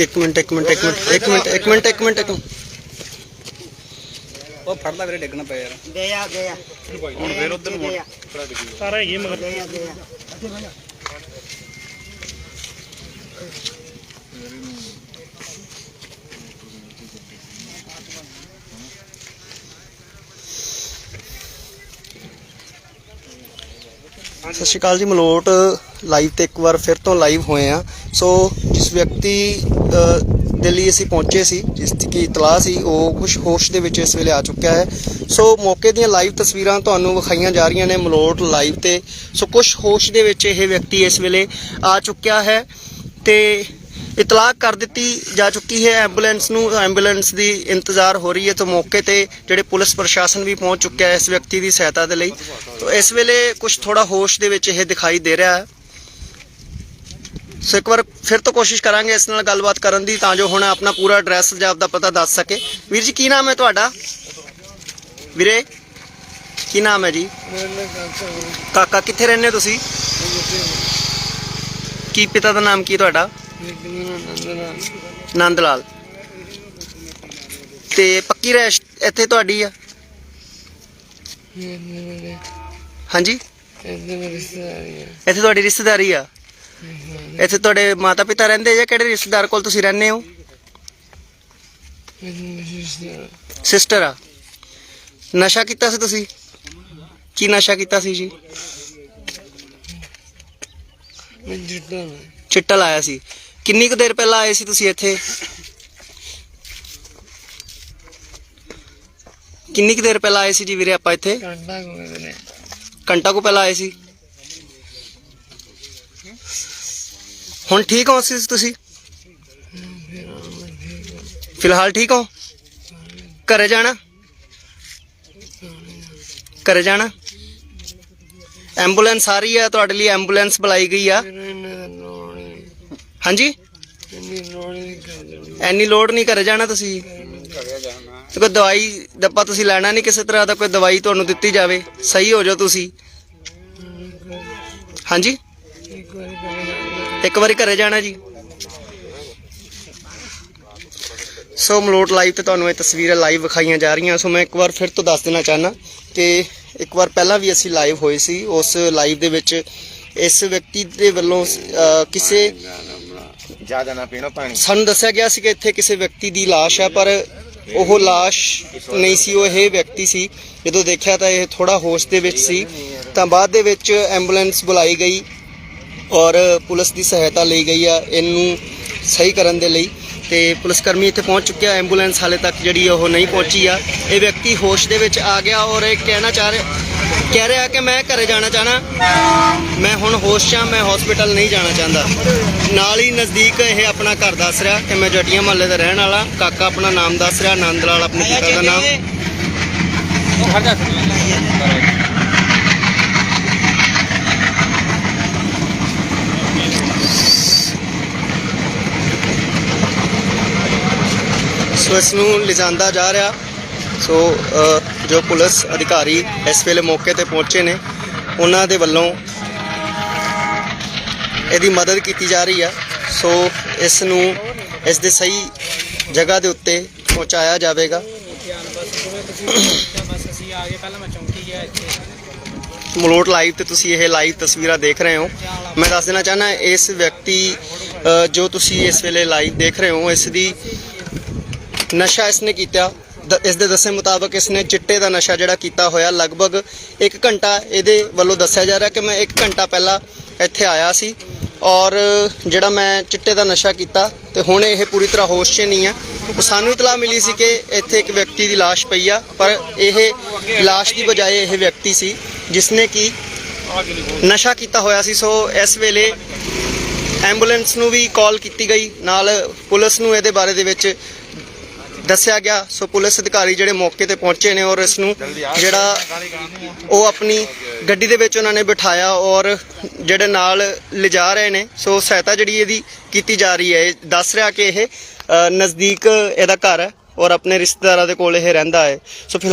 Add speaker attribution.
Speaker 1: ਇੱਕ ਮਿੰਟ ਇੱਕ ਮਿੰਟ ਇੱਕ ਮਿੰਟ ਇੱਕ ਮਿੰਟ ਇੱਕ ਮਿੰਟ ਇੱਕ ਮਿੰਟ ਇੱਕ ਮਿੰਟ।
Speaker 2: ਉਹ ਫੜ ਲੈ ਵੀਰੇ ਡਿੱਗਣਾ ਪਿਆ ਯਾਰ।
Speaker 3: ਗਿਆ ਗਿਆ।
Speaker 2: ਹੁਣ ਫੇਰ ਉਧਰ ਨੂੰ
Speaker 3: ਗਿਆ
Speaker 4: ਸਾਰਾ ਹੈਗੀ ਮਗਰ।
Speaker 3: ਗਿਆ ਗਿਆ।
Speaker 1: ਸਤਿ ਸ਼੍ਰੀ ਅਕਾਲ ਜੀ, ਮਲੋਟ ਲਾਈਵ ਤੇ ਇੱਕ ਵਾਰ ਫਿਰ ਤੋਂ ਲਾਈਵ ਹੋਏ ਆ ਸੋ ਜਿਸ ਵਿਅਕਤੀ ਦੇ ਲਈ ਅਸੀਂ ਪਹੁੰਚੇ ਸੀ, ਜਿਸ ਦੀ ਕੀ ਇਤਲਾਹ ਸੀ, ਉਹ ਕੁਝ ਹੋਸ਼ ਦੇ ਵਿੱਚ ਇਸ ਵੇਲੇ ਆ ਚੁੱਕਿਆ ਹੈ। ਸੋ ਮੌਕੇ ਦੀਆਂ ਲਾਈਵ ਤਸਵੀਰਾਂ ਤੁਹਾਨੂੰ ਵਿਖਾਈਆਂ ਜਾ ਰਹੀਆਂ ਨੇ ਮਲੋਟ ਲਾਈਵ ਤੇ। ਸੋ ਕੁਝ ਹੋਸ਼ ਦੇ ਵਿੱਚ ਇਹ ਵਿਅਕਤੀ ਇਸ ਵੇਲੇ ਆ ਚੁੱਕਿਆ ਹੈ ਤੇ ਇਤਲਾਕ ਕਰ ਦਿੱਤੀ ਜਾ ਚੁੱਕੀ ਹੈ। ਐਂਬੂਲੈਂਸ ਨੂੰ, ਐਂਬੂਲੈਂਸ ਦੀ ਇੰਤਜ਼ਾਰ ਹੋ ਰਹੀ ਹੈ ਤਾਂ ਮੌਕੇ ਤੇ ਜਿਹੜੇ ਪੁਲਿਸ ਪ੍ਰਸ਼ਾਸਨ ਵੀ ਪਹੁੰਚ ਚੁੱਕਿਆ ਹੈ ਇਸ ਵਿਅਕਤੀ ਦੀ ਸਹਾਇਤਾ ਦੇ ਲਈ। ਤਾਂ ਇਸ ਵੇਲੇ ਕੁਝ ਥੋੜਾ ਹੋਸ਼ ਦੇ ਵਿੱਚ ਇਹ ਦਿਖਾਈ ਦੇ ਰਿਹਾ ਹੈ। ਸੋ ਇੱਕ ਵਾਰ ਫਿਰ ਤੋਂ ਕੋਸ਼ਿਸ਼ ਕਰਾਂਗੇ ਇਸ ਨਾਲ ਗੱਲਬਾਤ ਕਰਨ ਦੀ ਤਾਂ ਜੋ ਹੁਣ ਆਪਣਾ ਪੂਰਾ ਐਡਰੈਸ ਜਾਂ ਆਪਦਾ ਪਤਾ ਦੱਸ ਸਕੇ। ਵੀਰ ਜੀ, ਕੀ ਨਾਮ ਹੈ ਤੁਹਾਡਾ? ਵੀਰੇ, ਕੀ ਨਾਮ ਹੈ ਜੀ? ਕਾਕਾ ਕਿੱਥੇ ਰਹਿੰਦੇ ਹੋ ਤੁਸੀਂ? ਕੀ ਪਿਤਾ ਦਾ ਨਾਮ ਕੀ ਤੁਹਾਡਾ? ਨੰਦ ਲਾਲ। ਤੇ ਪੱਕੀ ਰਹਿਸ਼ ਇੱਥੇ ਤੁਹਾਡੀ ਆ? ਹਾਂਜੀ? ਇੱਥੇ ਤੁਹਾਡੀ ਰਿਸ਼ਤੇਦਾਰੀ ਆ। ਇੱਥੇ ਤੁਹਾਡੇ ਮਾਤਾ ਪਿਤਾ ਰਹਿੰਦੇ ਜਾਂ ਕਿਹੜੇ ਰਿਸ਼ਤੇਦਾਰ ਕੋਲ ਤੁਸੀਂ ਰਹਿੰਦੇ ਹੋ? ਸਿਸਟਰ ਆ। ਨਸ਼ਾ ਕੀਤਾ ਸੀ ਤੁਸੀਂ? ਕੀ ਨਸ਼ਾ ਕੀਤਾ ਸੀ ਜੀ? ਚਿੱਟਾ ਲਾਇਆ ਸੀ। ਕਿੰਨੀ ਕੁ ਦੇਰ ਪਹਿਲਾਂ ਆਏ ਸੀ ਤੁਸੀਂ ਇੱਥੇ? ਕਿੰਨੀ ਕੁ ਦੇਰ ਪਹਿਲਾਂ ਆਏ ਸੀ ਜੀ ਵੀਰੇ ਆਪਾਂ ਇੱਥੇ? ਘੰਟਾ ਕੁ ਪਹਿਲਾਂ ਆਏ ਸੀ। ਹੁਣ ਠੀਕ ਹੋ ਸੀ ਤੁਸੀਂ? ਫਿਲਹਾਲ ਠੀਕ ਹੋ? ਘਰੇ ਜਾਣਾ? ਘਰੇ ਜਾਣਾ? ਐਂਬੂਲੈਂਸ ਆ ਰਹੀ ਹੈ ਤੁਹਾਡੇ ਲਈ ਐਂਬੂਲੈਂਸ ਬੁਲਾਈ ਗਈ ਆ। ਹਾਂਜੀ? ਐਨੀ ਲੋਡ ਨਹੀਂ ਘਰੇ ਜਾਣਾ ਤੁਸੀਂ? ਤੇ ਕੋਈ ਦਵਾਈ ਡੱਬਾ ਤੁਸੀਂ ਲੈਣਾ ਨਹੀਂ ਕਿਸੇ ਤਰ੍ਹਾਂ ਦਾ, ਕੋਈ ਦਵਾਈ ਤੁਹਾਨੂੰ ਦਿੱਤੀ ਜਾਵੇ, ਸਹੀ ਹੋ ਜਾਓ ਤੁਸੀਂ। ਹਾਂਜੀ? ਇੱਕ ਵਾਰੀ ਘਰੇ ਜਾਣਾ ਜੀ। ਸੋ ਮਲੋਟ ਲਾਈਵ ਤੇ ਤੁਹਾਨੂੰ ਇਹ ਤਸਵੀਰਾਂ ਲਾਈਵ ਵਿਖਾਈਆਂ ਜਾ ਰਹੀਆਂ। ਸੋ ਮੈਂ ਇੱਕ ਵਾਰ ਫਿਰ ਤੋਂ ਦੱਸ ਦੇਣਾ ਚਾਹਨਾ ਕਿ ਇੱਕ ਵਾਰ ਪਹਿਲਾਂ ਵੀ ਅਸੀਂ ਲਾਈਵ ਹੋਏ ਸੀ। ਉਸ ਲਾਈਵ ਦੇ ਵਿੱਚ ਇਸ ਵਿਅਕਤੀ ਦੇ ਵੱਲੋਂ ਕਿਸੇ
Speaker 5: ਜ਼ਿਆਦਾ ਨਾ ਪੀਣਾ ਪਾਣੀ।
Speaker 1: ਸਾਨੂੰ ਦੱਸਿਆ ਗਿਆ ਸੀ ਕਿ ਇੱਥੇ ਕਿਸੇ ਵਿਅਕਤੀ ਦੀ ਲਾਸ਼ ਹੈ, ਪਰ ਉਹ ਲਾਸ਼ ਨਹੀਂ ਸੀ, ਉਹ ਇਹ ਵਿਅਕਤੀ ਸੀ। ਜਦੋਂ ਦੇਖਿਆ ਤਾਂ ਇਹ ਥੋੜਾ ਹੋਸ਼ ਦੇ ਵਿੱਚ ਸੀ। ਤਾਂ ਬਾਅਦ ਦੇ ਵਿੱਚ ਐਂਬੂਲੈਂਸ ਬੁਲਾਈ ਗਈ ਔਰ ਪੁਲਿਸ ਦੀ ਸਹਾਇਤਾ ਲਈ ਗਈ ਆ ਇਹਨੂੰ ਸਹੀ ਕਰਨ ਦੇ ਲਈ। ਤੇ ਪੁਲਿਸ ਕਰਮੀ ਇੱਥੇ ਪਹੁੰਚ ਚੁੱਕਿਆ, ਐਂਬੂਲੈਂਸ ਹਾਲੇ ਤੱਕ ਜਿਹੜੀ ਉਹ ਨਹੀਂ ਪਹੁੰਚੀ ਆ। ਇਹ ਵਿਅਕਤੀ ਹੋਸ਼ ਦੇ ਵਿੱਚ ਆ ਗਿਆ ਔਰ ਇਹ ਕਹਿਣਾ ਚਾਹ ਰਿਹਾ ਕਹਿ ਰਿਹਾ ਕਿ ਮੈਂ ਘਰੇ ਜਾਣਾ ਚਾਹਣਾ। ਮੈਂ ਹੁਣ ਹੋਸ਼ 'ਚ ਹਾਂ ਮੈਂ ਹਸਪੀਟਲ ਨਹੀਂ ਜਾਣਾ ਚਾਹੁੰਦਾ। ਨਾਲ ਹੀ ਨਜ਼ਦੀਕ ਇਹ ਆਪਣਾ ਘਰ ਦੱਸ ਰਿਹਾ ਕਿ ਮੈਂ ਜਟੀਆਂ ਮਹੱਲੇ ਦਾ ਰਹਿਣ ਵਾਲਾ ਕਾਕਾ ਆਪਣਾ ਨਾਮ ਦੱਸ ਰਿਹਾ ਆਨੰਦ ਲਾਲ ਆਪਣੇ ਪਿਤਾ ਦਾ ਨਾਮ। ਸੋ ਇਸ ਨੂੰ ਲਿਜਾਂਦਾ ਜਾ ਰਿਹਾ। ਸੋ ਜੋ ਪੁਲਿਸ ਅਧਿਕਾਰੀ ਇਸ ਵੇਲੇ ਮੌਕੇ ਤੇ ਪਹੁੰਚੇ ਨੇ, ਉਹਨਾਂ ਦੇ ਵੱਲੋਂ ਇਹਦੀ ਮਦਦ ਕੀਤੀ ਜਾ ਰਹੀ ਹੈ ਸੋ ਇਸ ਨੂੰ ਇਸ ਦੇ ਸਹੀ ਜਗ੍ਹਾ ਦੇ ਉੱਤੇ ਪਹੁੰਚਾਇਆ ਜਾਵੇਗਾ। ਮਲੋਟ ਲਾਈਵ ਤੇ ਤੁਸੀਂ ਇਹ ਲਾਈਵ ਤਸਵੀਰਾਂ ਦੇਖ ਰਹੇ ਹੋ। ਮੈਂ ਦੱਸ ਦੇਣਾ ਚਾਹਨਾ ਇਸ ਵਿਅਕਤੀ ਜੋ ਤੁਸੀਂ ਇਸ ਵੇਲੇ ਲਾਈਵ ਦੇਖ ਰਹੇ ਹੋ, ਇਸ ਦੀ ਨਸ਼ਾ ਇਸਨੇ ਕੀਤਾ। ਇਸ ਦੇ ਦੱਸੇ ਮੁਤਾਬਕ ਇਸਨੇ ਚਿੱਟੇ ਦਾ ਨਸ਼ਾ ਜਿਹੜਾ ਕੀਤਾ ਹੋਇਆ ਲਗਭਗ 1 ਘੰਟਾ ਇਹਦੇ ਵੱਲੋਂ ਦੱਸਿਆ ਜਾ ਰਿਹਾ ਕਿ ਮੈਂ 1 ਘੰਟਾ ਪਹਿਲਾਂ ਇੱਥੇ ਆਇਆ ਸੀ ਔਰ ਜਿਹੜਾ ਮੈਂ ਚਿੱਟੇ ਦਾ ਨਸ਼ਾ ਕੀਤਾ ਤੇ ਹੁਣ ਇਹ ਪੂਰੀ ਤਰ੍ਹਾਂ ਹੋਸ਼ 'ਚ ਨਹੀਂ ਆ। ਸਾਨੂੰ ਇਤਲਾਹ ਮਿਲੀ ਸੀ ਕਿ ਇੱਥੇ ਇੱਕ ਵਿਅਕਤੀ ਦੀ ਲਾਸ਼ ਪਈ ਆ, ਪਰ ਇਹ ਲਾਸ਼ ਦੀ ਬਜਾਏ ਇਹ ਵਿਅਕਤੀ ਸੀ ਜਿਸਨੇ ਕਿ ਨਸ਼ਾ ਕੀਤਾ ਹੋਇਆ ਸੀ। ਸੋ ਇਸ ਵੇਲੇ ਐਂਬੂਲੈਂਸ ਨੂੰ ਵੀ ਕਾਲ ਕੀਤੀ ਗਈ। ਨਾਲ ਪੁਲਿਸ ਨੂੰ ਇਹਦੇ ਬਾਰੇ ਦੇ ਵਿੱਚ ਦੱਸਿਆ ਗਿਆ। ਸੋ ਪੁਲਿਸ ਅਧਿਕਾਰੀ ਜਿਹੜੇ ਮੌਕੇ ਤੇ ਪਹੁੰਚੇ ਨੇ ਔਰ ਇਸ ਨੂੰ ਜਿਹੜਾ ਉਹ ਆਪਣੀ ਗੱਡੀ ਦੇ ਵਿੱਚ ਉਹਨਾਂ ਨੇ ਬਿਠਾਇਆ ਔਰ ਜਿਹੜੇ ਨਾਲ ਲਿਜਾ ਰਹੇ ਨੇ। ਸੋ ਸਹਾਇਤਾ ਜਿਹੜੀ ਇਹਦੀ ਕੀਤੀ ਜਾ ਰਹੀ ਹੈ। ਇਹ ਦੱਸ ਰਿਹਾ ਕਿ ਇਹ ਨਜ਼ਦੀਕ ਇਹਦਾ ਘਰ ਹੈ ਔਰ ਆਪਣੇ ਰਿਸ਼ਤੇਦਾਰਾਂ ਦੇ ਕੋਲ ਇਹ ਰਹਿੰਦਾ ਹੈ। ਸੋ ਫਿਲਹਾਲ